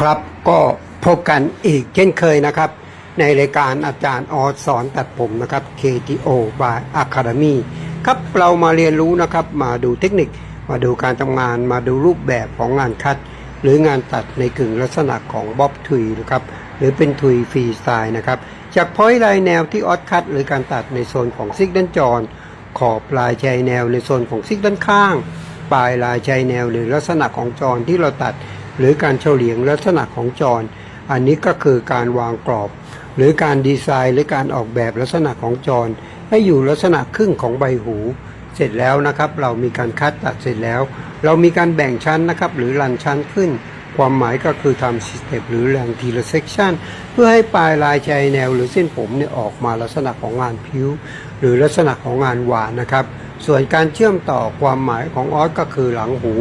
ครับก็พบกันอีกเช่นเคยนะครับ ในรายการอาจารย์ออสสอนตัดผมนะครับ KTO by Academy ครับเรามาเรียนรู้นะครับมาดูเทคนิคมาดูการทำงานมาดูรูปแบบของงานคัด หรืองานตัดในกึ่งลักษณะของบ๊อบทุยนะครับหรือเป็นทุยฟรีสไตล์นะครับ จากพอยต์ลายแนวที่ออสคัด หรือการตัดในโซนของซิกด้านจร ขอบลายชายแนวในโซนของซิกด้านข้าง ปลายลายชายแนวหรือลักษณะของจรที่เราตัด หรือการเฉลียงลักษณะของจร อันนี้ก็คือการวางกรอบ หรือการดีไซน์หรือการออกแบบลักษณะของจร ให้อยู่ลักษณะครึ่งของใบหู เสร็จแล้วนะครับ เรามีการคัดตัดเสร็จแล้ว เรามีการแบ่งชั้นนะครับ หรือรันชั้นขึ้น ความหมายก็คือทำสเต็ปหรือแรงทีละเซกชันเพื่อให้ปลายลายชายแนว หรือเส้นผมเนี่ยออกมาลักษณะของงานผิว หรือลักษณะของงานหวานนะครับส่วนการเชื่อมต่อความหมายของออสก็คือหลังหู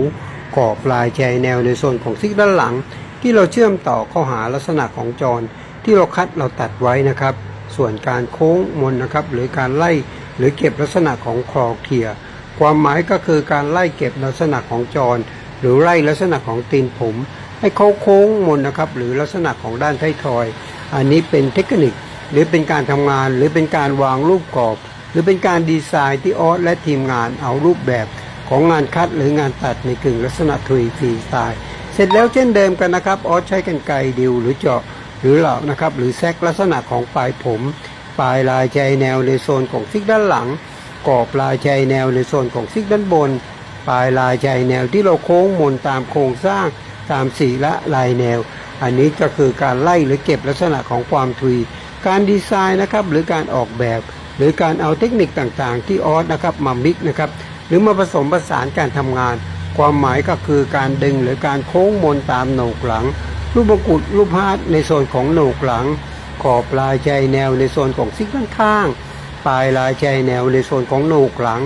ขอบลายชายแนวในส่วนของซิกด้านหลัง ที่เราเชื่อมต่อเข้าหาลักษณะของจร ที่เราคัดเราตัดไว้นะครับ ส่วนการโค้งมนนะครับ หรือการไล่หรือเก็บลักษณะของคลอเคลียความหมายก็คือการไล่เก็บลักษณะของจร หรือไล่ลักษณะของตีนผม ให้เขาโค้งมนนะครับ หรือลักษณะของด้านท้ายทอย อันนี้เป็นเทคนิคหรือเป็นการทำงานหรือเป็นการวางรูปกรอบ หรือเป็นการดีไซน์ที่ออสและทีมงานเอารูปแบบ ของงานคัดหรืองานตัดในกึ่งลักษณะทุยฟรีสไตล์ เสร็จแล้วเช่นเดิมกันนะครับออสใช้กันไกดิวหรือเจาะหรือเหล่านะครับหรือแซกลักษณะของปลายผม ปลายลายใจแนวในโซนของซิกด้านหลังกรอบลายใจแนวในโซนของซิกด้านบน ปลายลายใจแนวที่เราโค้งมนตามโครงสร้างตามสีละลายแนว อันนี้ก็คือการไล่หรือเก็บลักษณะของความทุย การดีไซน์นะครับหรือการออกแบบ หรือการเอาเทคนิคต่างๆ ที่ออสนะครับมามิกนะครับ หรือมาผสมผสานการทำงาน ความหมายก็คือการดึงหรือการโค้งมนตามโหนกหลัง รูปมงกุฎรูปฮาร์ดในโซนของโหนกหลัง ขอบลายใจแนวในโซนของซิกด้านข้าง ปลายลายใจแนวในโซนของโหนกหลัง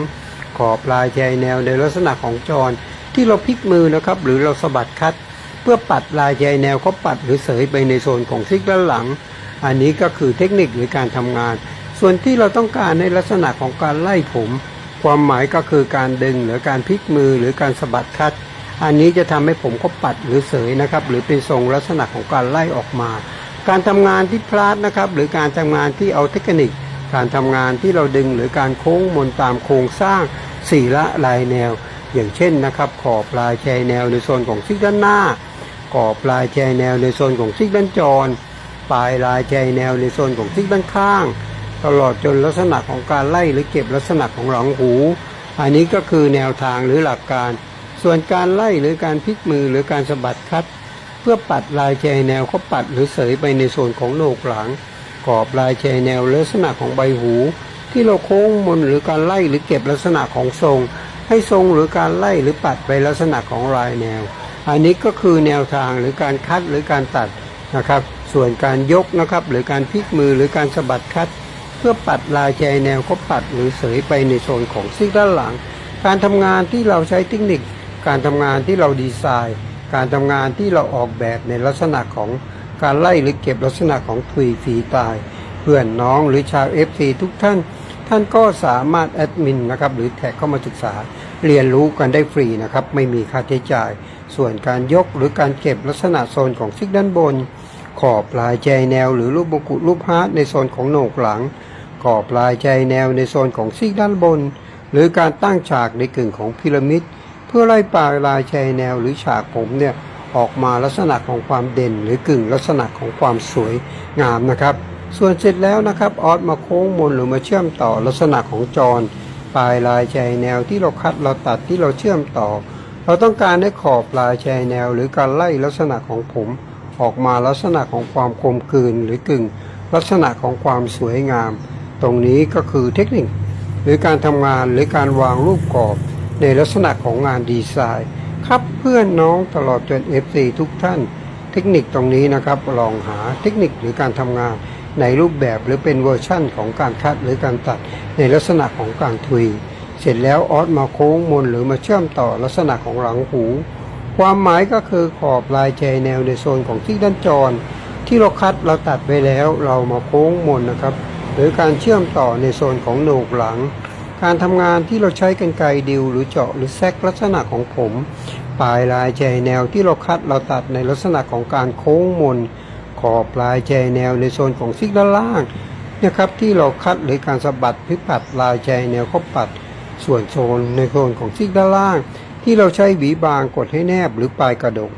ขอบลายใจแนวในลักษณะของจร ที่เราพลิกมือนะครับ หรือเราสะบัดคัด เพื่อปัดลายใจแนวเขาปัดหรือเสยไปในโซนของซิกด้านหลัง อันนี้ก็คือเทคนิคหรือการทำงาน ส่วนที่เราต้องการในลักษณะของการไล่ผม ความหมายก็คือการดึงหรือการพลิกมือหรือการสะบัดคัด อันนี้จะทำให้ผมเขาปัดหรือเสยนะครับ หรือเป็นทรงลักษณะของการไล่ออกมา การทำงานที่พลาดนะครับ หรือการทำงานที่เอาเทคนิค การทำงานที่เราดึงหรือการโค้งมนตามโครงสร้างสี่ละลายแนว อย่างเช่นนะครับ ขอบลายแชยแนวในโซนของซิกด้านหน้า ขอบลายแชยแนวในโซนของซิกด้านจรปลายลายแชยแนวในโซนของซิกด้านข้าง ตลอดจนลักษณะของการไล่หรือเก็บลักษณะของหลังหู อันนี้ก็คือแนวทางหรือหลักการ ส่วนการไล่หรือการพลิกมือหรือการสะบัดคัด เพื่อปัดลายแชแนวเขาปัดหรือเสยไปในส่วนของโหนกหลัง กรอบลายแชแนวลักษณะของใบหู ที่เราโค้งมนหรือการไล่หรือเก็บลักษณะของทรง ให้ทรงหรือการไล่หรือปัดไปลักษณะของลายแนว อันนี้ก็คือแนวทางหรือการคัดหรือการตัดนะครับ ส่วนการยกนะครับหรือการพลิกมือหรือการสะบัดคัด พื่อปัดลายแชยแนวเขาปัดหรือเสยไปในโซนของซีกด้านหลัง การทำงานที่เราใช้เทคนิค การทำงานที่เราดีไซน์ การทำงานที่เราออกแบบในลักษณะของการไล่หรือเก็บลักษณะของทุยฝีตาย เพื่อนน้องหรือชาว FC ทุกท่าน ท่านก็สามารถแอดมินนะครับหรือแท็กเข้ามาศึกษา เรียนรู้กันได้ฟรีนะครับไม่มีค่าใช้จ่าย ส่วนการยกหรือการเก็บลักษณะโซนของซิกด้านบน ขอบลายใจแนว หรือรูปมงกุฎรูปฮาร์ดในโซนของโหนกหลัง ขอบลายใจแนวในโซนของซีกด้านบน หรือการตั้งฉากในกึ่งของพีระมิด เพื่อไล่ปลายลายใจแนวหรือฉากผมเนี่ยออกมาลักษณะของความเด่น หรือกึ่งลักษณะของความสวยงามนะครับ ส่วนเสร็จแล้วนะครับออสมาโค้งมนหรือมาเชื่อมต่อลักษณะของจรปลายลายใจแนวที่เราคัดเราตัดที่เราเชื่อมต่อ เราต้องการให้ขอบลายใจแนว หรือการไล่ลักษณะของผม ออกมาลักษณะของความกลมกลืนหรือกึ่ง ลักษณะของความสวยงาม ตรงนี้ก็คือเทคนิค หรือการทำงานหรือการวางรูปกรอบในลักษณะของงานดีไซน์ครับเพื่อนน้องตลอดจน FC ทุกท่าน เทคนิคตรงนี้นะครับ ลองหาเทคนิคหรือการทำงานในรูปแบบหรือเป็นเวอร์ชั่นของการคัดหรือการตัดในลักษณะของการทุย เสร็จแล้วออสมาโค้งมนหรือมาเชื่อมต่อลักษณะของหลังหู ความหมายก็คือขอบลายใจแนวในโซนของที่ด้านจร ที่เราคัดเราตัดไปแล้วเรามาโค้งมนนะครับ หรือการเชื่อมต่อในโซนของโหนกหลัง การทำงานที่เราใช้กันไกดิวหรือเจาะหรือแซกลักษณะของผม ปลายลายใจแนวที่เราคัดเราตัดในลักษณะของการโค้งมน ขอบปลายใจแนวในโซนของซิกด้านล่างนะครับที่เราคัดหรือการสะบัดพิปัดลายใจแนวเข้าปัด ส่วนโซนในโซนของซิกด้านล่าง ที่เราใช้หวีบางกดให้แนบหรือปลายกระดก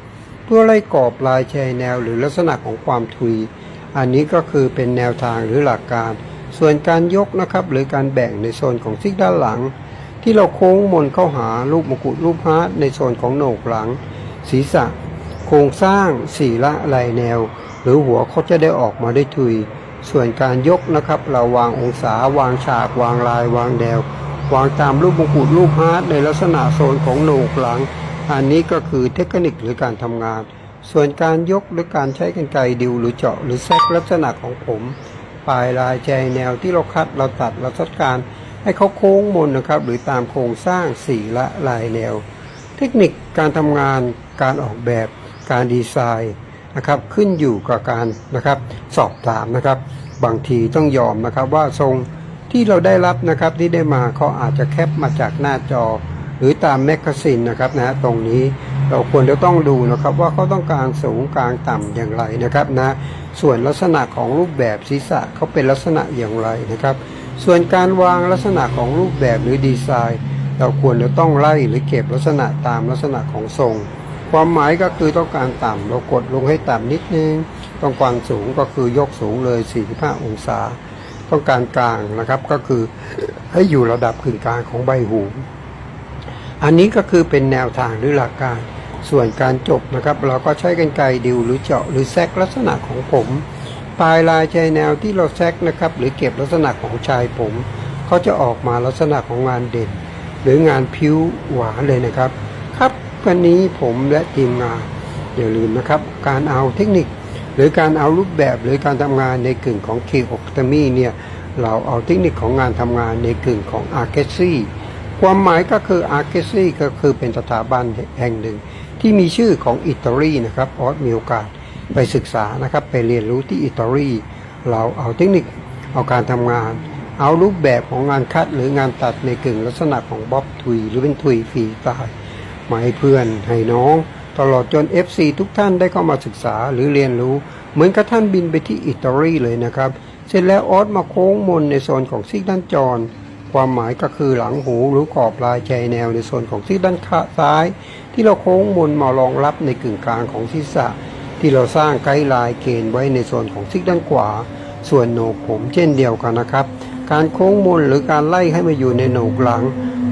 เพื่อไล่กรอบลายใจแนวหรือลักษณะของความทุย อันนี้ก็คือเป็นแนวทางหรือหลักการ ส่วนการยกนะครับหรือการแบ่งในโซนของซิกด้านหลัง ที่เราโค้งมนเข้าหารูปมกุฎรูปฮาร์ดในโซนของโหนกหลัง ศีรษะ โครงสร้างสี่ละลายแนว หรือหัวเขาจะได้ออกมาได้ทุย ส่วนการยกนะครับ เราวางองศาวางฉาก วางลายวางแนว วางตามรูปมกุฎรูปฮาร์ดในลักษณะโซนของโหนกหลัง อันนี้ก็คือเทคนิคหรือการทำงาน ส่วนการยกหรือการใช้กรรไกรดิวหรือเจาะหรือแซกลักษณะของผม ปลายลายใจแนวที่เราคัดเราตัดเราจัดการให้เขาโค้งมนนะครับ หรือตามโครงสร้างสีละลายแนว เทคนิคการทำงานการออกแบบการดีไซน์นะครับขึ้นอยู่กับการนะครับสอบถามนะครับ บางทีต้องยอมนะครับว่าทรงที่เราได้รับนะครับที่ได้มาเขาอาจจะแคปมาจากหน้าจอ หรือตามแมกกาซีนนะครับนะตรงนี้ เราควรจะต้องดูนะครับว่าเขาต้องการสูงกลางต่ำอย่างไรนะครับนะส่วนลักษณะของรูปแบบศีรษะเขาเป็นลักษณะอย่างไรนะครับ ส่วนการวางลักษณะของรูปแบบหรือดีไซน์ เราควรจะต้องไล่หรือเก็บลักษณะตามลักษณะของทรง ความหมายก็คือต้องการต่ำเรากดลงให้ต่ำนิดนึง ต้องการสูงก็คือยกสูงเลย 45 องศา ต้องการกลางนะครับก็คือให้อยู่ระดับกึ่งกลางของใบหู อันนี้ก็คือเป็นแนวทางหรือหลักการ ส่วนการจบนะครับ เราก็ใช้กันไกรดิวหรือเจาะหรือแซกลักษณะของผม ปลายลายชายแนวที่เราแซกนะครับ หรือเก็บลักษณะของชายผมเขาจะออกมาลักษณะของงานเด่น หรืองานผิวหวานเลยนะครับ ครับวันนี้ผมและทีมงานอย่าลืมนะครับ การเอาเทคนิค หรือการเอารูปแบบหรือการทำงานในกึ่งของเคโอคตมีเนี่ยเราเอาเทคนิคของงานทำงานในกึ่งของอาร์เคซีความหมายก็คืออาร์เคซีก็คือเป็นสถาบันแห่งหนึ่ง ที่มีชื่อของอิตาลีนะครับออสมีโอกาสไปศึกษานะครับไปเรียนรู้ที่อิตาลีเราเอาเทคนิคเอาการทำงาน เอารูปแบบของงานคัดหรืองานตัดในกึ่งลักษณะของบ๊อบทุยหรือเป็นทุยฟรีตล์มาให้เพื่อนให้น้อง ตลอดจน FC ทุกท่านได้เข้ามาศึกษาหรือเรียนรู้ เหมือนกับท่านบินไปที่อิตาลีเลยนะครับ เสร็จแล้วออสมาโค้งมนในโซนของซีกด้านจร ความหมายก็คือหลังหูหรือขอบลายใจแนวในโซนของซีกด้านขาซ้าย ที่เราโค้งมนมารองรับในกึ่งกลางของศีรษะ ที่เราสร้างไกด์ไลน์เกณฑ์ไว้ในโซนของซีกด้านขวา ส่วนโหนกผมเช่นเดียวกันนะครับ การโค้งมนหรือการไล่ให้มาอยู่ในโหนกหลัง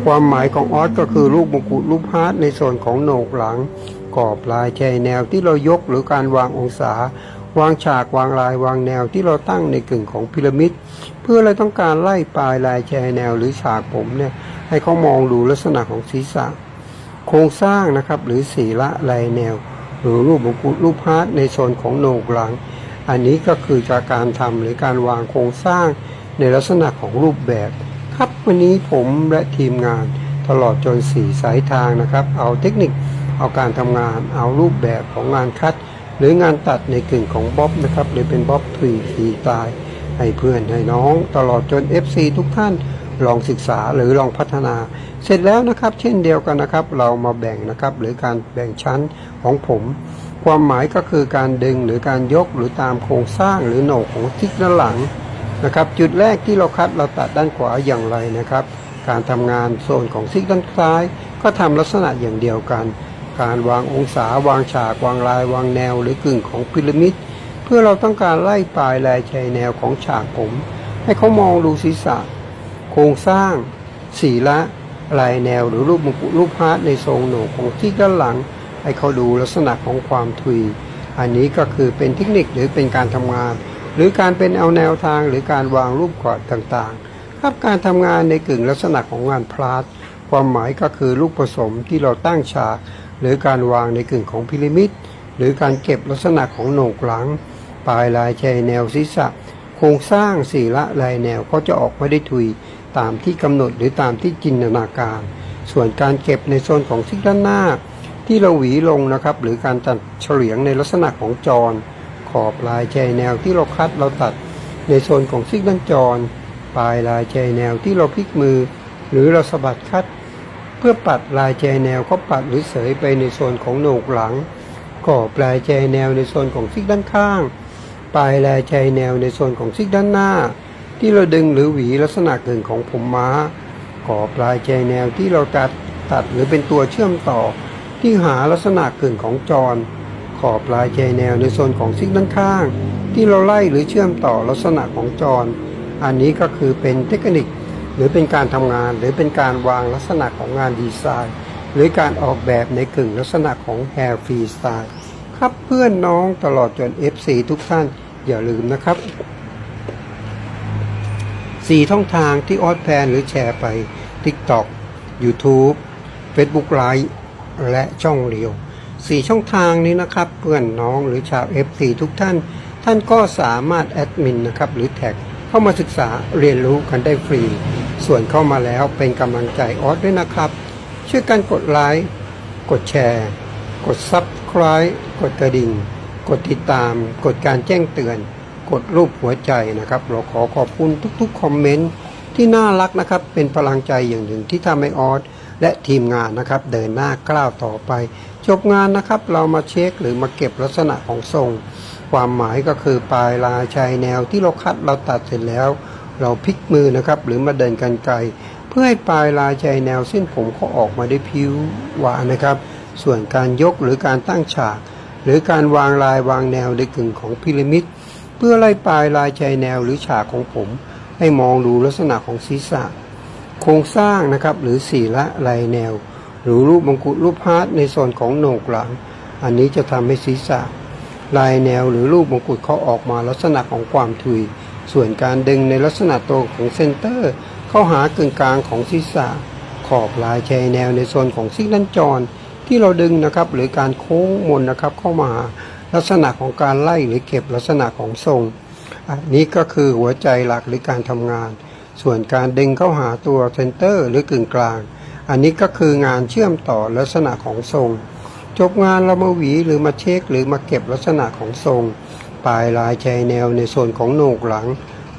ความหมายของออสก็คือรูปมงกุฎรูปฮาร์ดในส่วนของโหนกหลัง กรอบลายใจแนวที่เรายกหรือการวางองศา วางฉากวางลายวางแนวที่เราตั้งในกึ่งของพีระมิด เพื่อเราต้องการไล่ปลายลายใจแนวหรือฉากผมเนี่ยให้เขามองดูลักษณะของศีรษะ โครงสร้างนะครับหรือสีละลายแนว หรือรูปมงกุฎรูปฮาร์ดในโซนของโหนกหลัง อันนี้ก็คือจากการทำหรือการวางโครงสร้างในลักษณะของรูปแบบ ครับวันนี้ผมและทีมงานตลอดจนสี่สายทางนะครับ เอาเทคนิคเอาการทำงานเอารูปแบบของงานคัด หรืองานตัดในกึ่งของบ๊อบนะครับหรือเป็นบ๊อบทรีฟีตายให้เพื่อนให้น้องตลอดจน FC ทุกท่านลองศึกษาหรือลองพัฒนา เสร็จแล้วนะครับ เช่นเดียวกันนะครับ เรามาแบ่งนะครับ หรือการแบ่งชั้นของผม ความหมายก็คือการดึงหรือการยกหรือตามโครงสร้างหรือโหนกของทิศด้านหลังนะครับ จุดแรกที่เราคัดเราตัดด้านขวาอย่างไรนะครับ การทำงานโซนของซิกด้านซ้าย ก็ทำลักษณะอย่างเดียวกัน การวางองศาวางฉากวางลายวางแนวหรือกึ่งของพีระมิด เพื่อเราต้องการไล่ปลายลายชายแนวของฉากผม ให้เขามองดูศีรษะ โครงสร้าง สีละลายแนวหรือรูปมงกุฎรูปฮาร์ดในทรงโหนกของที่ด้านหลัง ให้เขาดูลักษณะของความทุย อันนี้ก็คือเป็นเทคนิคหรือเป็นการทำงาน หรือการเป็นเอาแนวทางหรือการวางรูปกรอบต่างๆ ครับการทำงานในกึ่งลักษณะของงานพลาสความหมายก็คือลูกผสมที่เราตั้งฉาก หรือการวางในกึ่งของพีระมิด หรือการเก็บลักษณะของโหนกหลัง ปลายลายชายแนวศีรษะ โครงสร้างสี่ละลายแนวก็จะออกมาได้ทุยตามที่กำหนดหรือตามที่จินตนาการ ส่วนการเก็บในโซนของซิกด้านหน้า ที่เราหวีลงนะครับ หรือการตัดเฉลียงในลักษณะของจร ขอบลายชายแนวที่เราคัดเราตัดในโซนของซิกด้านจร ปลายลายชายแนวที่เราพลิกมือ หรือเราสะบัดคัด พื่อปัดลายแจแนวเขาปัดหรือเสยไปในโซนของโหนกหลัง ก่อปลายแจแนวในโซนของซิกด้านข้าง ปลายลายแจแนวในโซนของซิกด้านหน้า ที่เราดึงหรือหวีลักษณะเกินของผมม้า ก่อปลายแจแนวที่เราตัดตัดหรือเป็นตัวเชื่อมต่อ ที่หาลักษณะเกินของจร ขอบปลายแจแนวในโซนของซิกด้านข้าง ที่เราไล่หรือเชื่อมต่อลักษณะของจร อันนี้ก็คือเป็นเทคนิค หรือเป็นการทำงาน หรือเป็นการวางลักษณะของงานดีไซน์ หรือการออกแบบในกึ่งลักษณะของ Hair Free Style ครับเพื่อนน้องตลอดจน FC ทุกท่านอย่าลืมนะครับสี่ช่องทางที่ออดแพนหรือแชร์ไป TikTok YouTube Facebook Live และช่องเรียวสี่ช่องทางนี้นะครับ เพื่อนน้องหรือชาว FC ทุกท่าน ท่านก็สามารถแอดมินนะครับ หรือแท็ก เข้ามาศึกษาเรียนรู้กันได้ฟรี ส่วนเข้ามาแล้วเป็นกำลังใจออสด้วยนะครับ ช่วยกันกดไลค์กดแชร์ กด Subscribe กดกระดิ่ง กดติดตาม กดการแจ้งเตือน กดรูปหัวใจนะครับ เราขอขอบคุณทุกๆคอมเมนต์ที่น่ารักนะครับ เป็นพลังใจอย่างหนึ่งที่ทำให้ออสและทีมงานนะครับ เดินหน้าก้าวต่อไป จบงานนะครับเรามาเช็คหรือมาเก็บลักษณะของทรง ความหมายก็คือปลายลายชายแนวที่เราคัดเราตัดเสร็จแล้ว เราพลิกมือนะครับ หรือมาเดินกันไกลเพื่อให้ปลายลายชายแนวเส้นผมเขาออกมาได้ผิวหวานนะครับ ส่วนการยกหรือการตั้งฉาก หรือการวางลายวางแนวในกึ่งของพีระมิดเพื่อไล่ปลายลายชายแนวหรือฉากของผม ให้มองดูลักษณะของศีรษะ โครงสร้างนะครับหรือสีละลายแนว หรือรูปมงกุฎรูปฮาร์ดในส่วนของโหนกหลัง อันนี้จะทำให้ศีรษะ ลายแนวหรือรูปมงกุฎเขาออกมาลักษณะของความทุย ส่วนการดึงในลักษณะตัวของเซนเตอร์ เข้าหากึ่งกลางของศีรษะ ขอบลายชายแนวในโซนของซิกด้านจร ที่เราดึงนะครับหรือการโค้งมนนะครับเข้ามาลักษณะของการไล่หรือเก็บลักษณะของทรงอันนี้ก็คือหัวใจหลักหรือการทำงาน ส่วนการดึงเข้าหาตัวเซนเตอร์หรือกึ่งกลาง อันนี้ก็คืองานเชื่อมต่อลักษณะของทรง จบงานเรามาหวีหรือมาเช็คหรือมาเก็บลักษณะของทรง ปลายลายชายแนวในส่วนของโหนกหลัง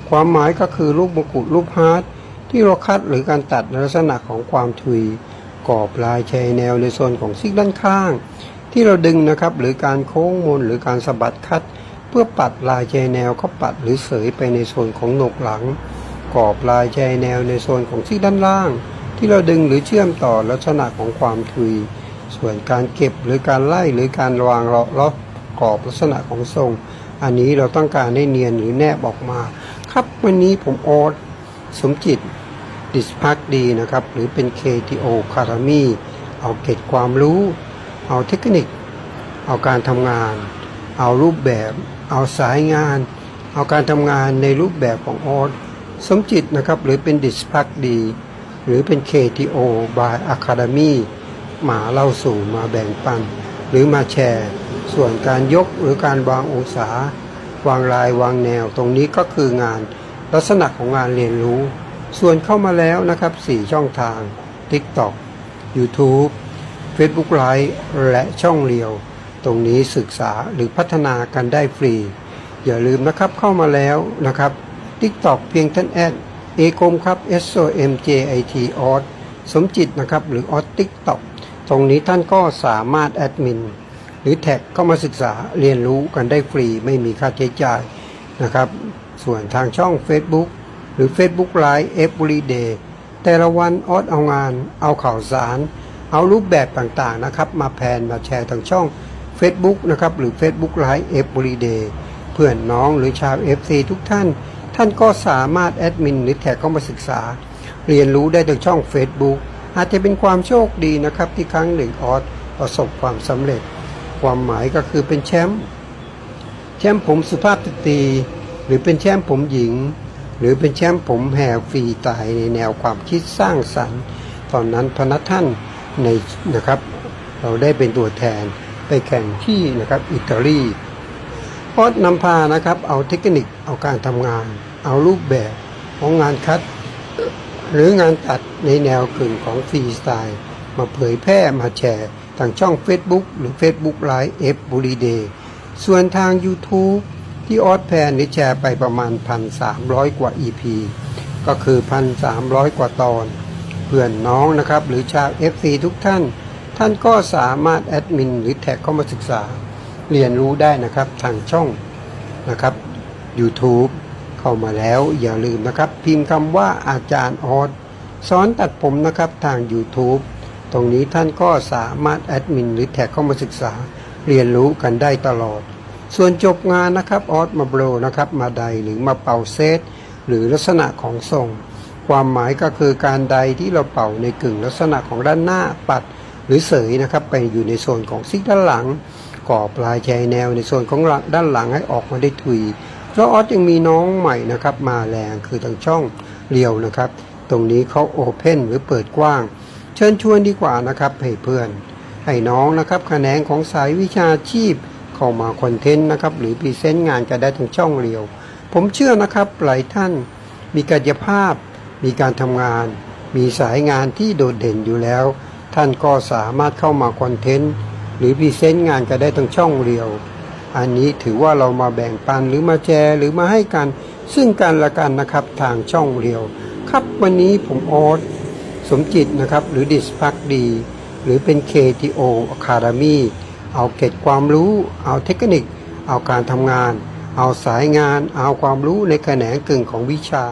ความหมายก็คือรูปมงกุฎรูปฮาร์ดที่เราคัดหรือการตัดในลักษณะของความทุยกรอบลายชายแนวในส่วนของซิกด้านข้าง ที่เราดึงนะครับหรือการโค้งมนหรือการสะบัดคัด เพื่อปัดลายชายแนวเข้าปัดหรือเสยไปในโซนของโหนกหลัง กรอบลายชายแนวในโซนของซี่ด้านล่าง ที่เราดึงหรือเชื่อมต่อลักษณะของความทุย ส่วนการเก็บหรือการไล่หรือการวางเลาะเลากรอบลักษณะของทรง อันนี้เราต้องการให้เนียนหรือแนบออกมา ครับวันนี้ผมโออสสมจิตดิสพักดีนะครับ หรือเป็น KTO คารามีเอาเกร็ดความรู้ เอาเทคนิค เอาการทำงาน เอารูปแบบ เอาสายงาน เอาการทำงานในรูปแบบของออสสมจิตนะครับ หรือเป็นดิสพักดี หรือเป็น KTO by Academy มาเล่าสู่มาแบ่งปัน หรือมาแชร์ ส่วนการยกหรือการวางองศา วางลายวางแนวตรงนี้ก็คืองานลักษณะของงานเรียนรู้ ส่วนเข้ามาแล้วนะครับ 4 ช่องทาง TikTok YouTube Facebook Live และช่องเรียว ตรงนี้ศึกษาหรือพัฒนากันได้ฟรี อย่าลืมนะครับเข้ามาแล้วนะครับ TikTok เพียงท่านแอด เอกมครับ S O M J I T ออสสมจิตนะครับ หรือออส TikTok ตรงนี้ท่านก็สามารถแอดมิน หรือแท็กเข้ามาศึกษาเรียนรู้กันได้ฟรีไม่มีค่าใช้จ่ายนะครับ ส่วนทางช่อง Facebook หรือ Facebook Live Every Day แต่ละวันออสเอางาน เอาข่าวสาร เอารูปแบบต่างๆนะครับ มาแพนมาแชร์ทางช่อง Facebook นะครับ หรือ Facebook Live Every Day เพื่อนน้องหรือชาว FC ทุกท่าน ท่านก็สามารถแอดมินหรือแท็กเข้ามาศึกษา เรียนรู้ได้ทางช่อง Facebook อาจจะเป็นความโชคดีนะครับที่ครั้งหนึ่งออสประสบความสำเร็จ ความหมายก็คือเป็นแชมป์แชมป์ผมสุภาพสตรีหรือเป็นแชมป์ผมหญิง หรือเป็นแชมป์ผมแห่ฟรีตายในแนวความคิดสร้างสรรค์ ตอนนั้นพนักท่านในนะครับ เราได้เป็นตัวแทนไปแข่งที่นะครับอิตาลี พอดนำพานะครับ เอาเทคนิคเอาการทำงาน เอารูปแบบของงานคัด หรืองานตัดในแนวกึ่งของฟรีสไตล์มาเผยแพร่มาแชร์ ทางช่อง Facebook หรือ Facebook Live F b u r i Day ส่วนทาง YouTube ที่ออสแพนนี่แชร์ไปประมาณ 1,300 กว่า EP ก็คือ 1,300 กว่าตอน เพื่อนน้องนะครับ หรือชาว FC ทุกท่าน ท่านก็สามารถแอดมินหรือแท็กเข้ามาศึกษา เรียนรู้ได้นะครับทางช่องนะครับ YouTube เข้ามาแล้วอย่าลืมนะครับ พิมพ์คำว่าอาจารย์ออสสอนตัดผมนะครับทาง YouTube ตรงนี้ท่านก็สามารถแอดมินหรือแท็กเข้ามาศึกษาเรียนรู้กันได้ตลอด ส่วนจบงานนะครับออสมาโบรนะครับ มาใดหรือมาเป่าเซตหรือลักษณะของทรงความหมายก็คือการใดที่เราเป่าในกึ่งลักษณะของด้านหน้าปัดหรือเสยนะครับ ไปอยู่ในโซนของซิกด้านหลัง ก่อปลายชายแนวในโซนของด้านหลังให้ออกมาได้ทุยแล้วออสยังมีน้องใหม่นะครับมาแรงคือทางช่องเรียวนะครับ ตรงนี้เขาโอเพนหรือเปิดกว้าง เชิญชวนดีกว่านะครับให้เพื่อน ให้น้องนะครับแขนงของสายวิชาชีพ เข้ามาคอนเทนต์นะครับหรือพรีเซนต์งานกันได้ทางช่องเรียว ผมเชื่อนะครับหลายท่านมีกายภาพ มีการทำงาน มีสายงานที่โดดเด่นอยู่แล้ว ท่านก็สามารถเข้ามาคอนเทนต์ หรือพรีเซนต์งานกันได้ทางช่องเรียว อันนี้ถือว่าเรามาแบ่งปันหรือมาแชร์หรือมาให้กันซึ่งกันและกันนะครับทางช่องเรียว ครับวันนี้ผมออสสมจิตนะครับหรือดิสพักดี หรือเป็น KTO Academy เอาเกร็ดความรู้ เอาเทคนิค เอาการทำงาน เอาสายงาน เอาความรู้ในแขนงกึ่งของวิชา